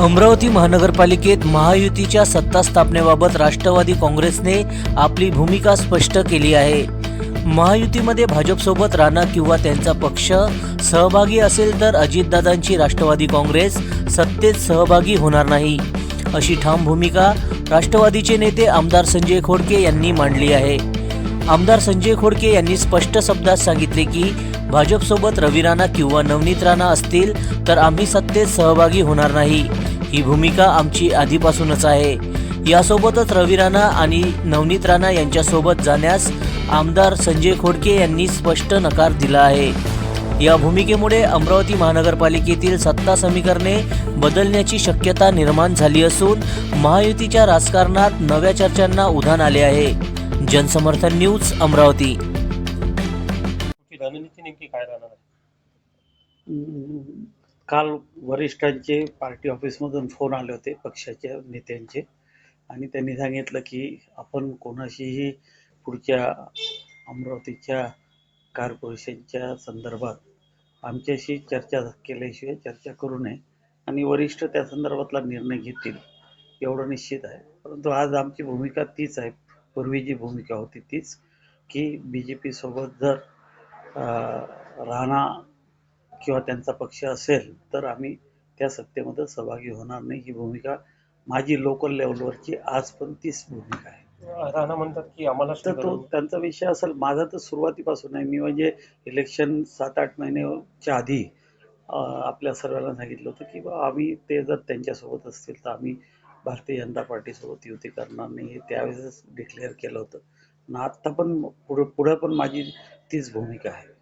अमरावती महानगरपालिकेत महायुतीच्या सत्ता स्थापनेबाबत राष्ट्रवादी काँग्रेसने आपली भूमिका स्पष्ट केली आहे. महायुतीमध्ये भाजपसोबत राणा किंवा त्यांचा पक्ष सहभागी असेल तर अजितदादांची राष्ट्रवादी काँग्रेस सत्तेत सहभागी होणार नाही अशी ठाम भूमिका राष्ट्रवादीचे नेते आमदार संजय खोडके यांनी मांडली आहे. आमदार संजय खोडके यांनी स्पष्ट शब्दात सांगितले की भाजपसोबत रवी राणा किंवा नवनीत राणा असतील तर आम्ही सत्तेत सहभागी होणार नाही. ही भूमिका आमची आधीपासूनच आहे. यासोबतच रवी राणा आणि नवनीत राणा यांच्यासोबत जाण्यास आमदार संजय खोडके यांनी स्पष्ट नकार दिला आहे. या भूमिकेमुळे अमरावती महानगरपालिकेतील सत्ता समीकरणे बदलण्याची शक्यता निर्माण झाली असून महायुतीच्या राजकारणात नव्या चर्चांना उधाण आले आहे. जनसमर्थन न्यूज अमरावती. रणनीती नेमकी काय राहणार आहे? काल वरिष्ठांचे पार्टी ऑफिसमधून फोन आले होते पक्षाच्या नेत्यांचे. आणि त्यांनी सांगितलं की आपण कोणाशीही पुढच्या अमरावतीच्या कॉर्पोरेशनच्या संदर्भात आमच्याशी चर्चा केल्याशिवाय चर्चा करू नये. आणि वरिष्ठ त्या संदर्भातला निर्णय घेतील एवढं निश्चित आहे. परंतु आज आमची भूमिका तीच आहे. पूर्वी जी भूमिका होती तीच की बी जे पीसोबत जर राणा किंवा त्यांचा पक्ष असेल तर आम्ही त्या सत्तेमध्ये सहभागी होणार नाही. ही भूमिका माझी लोकल लेवलवरची आज पण तीच भूमिका आहे. राणा म्हणतात की आम्हाला तर तो त्यांचा विषय असेल माझा तर सुरुवातीपासून आहे. मी म्हणजे इलेक्शन सात आठ महिन्याच्या आधी आपल्या सर्वांना सांगितलं होतं की बा आम्ही ते जर त्यांच्यासोबत असतील तर आम्ही भारतीय जनता पार्टीसोबत युती करणार नाही हे त्यावेळेसच डिक्लेअर केलं होतं. आणि आत्ता पण पुढं पुढं पण माझी तीच भूमिका आहे.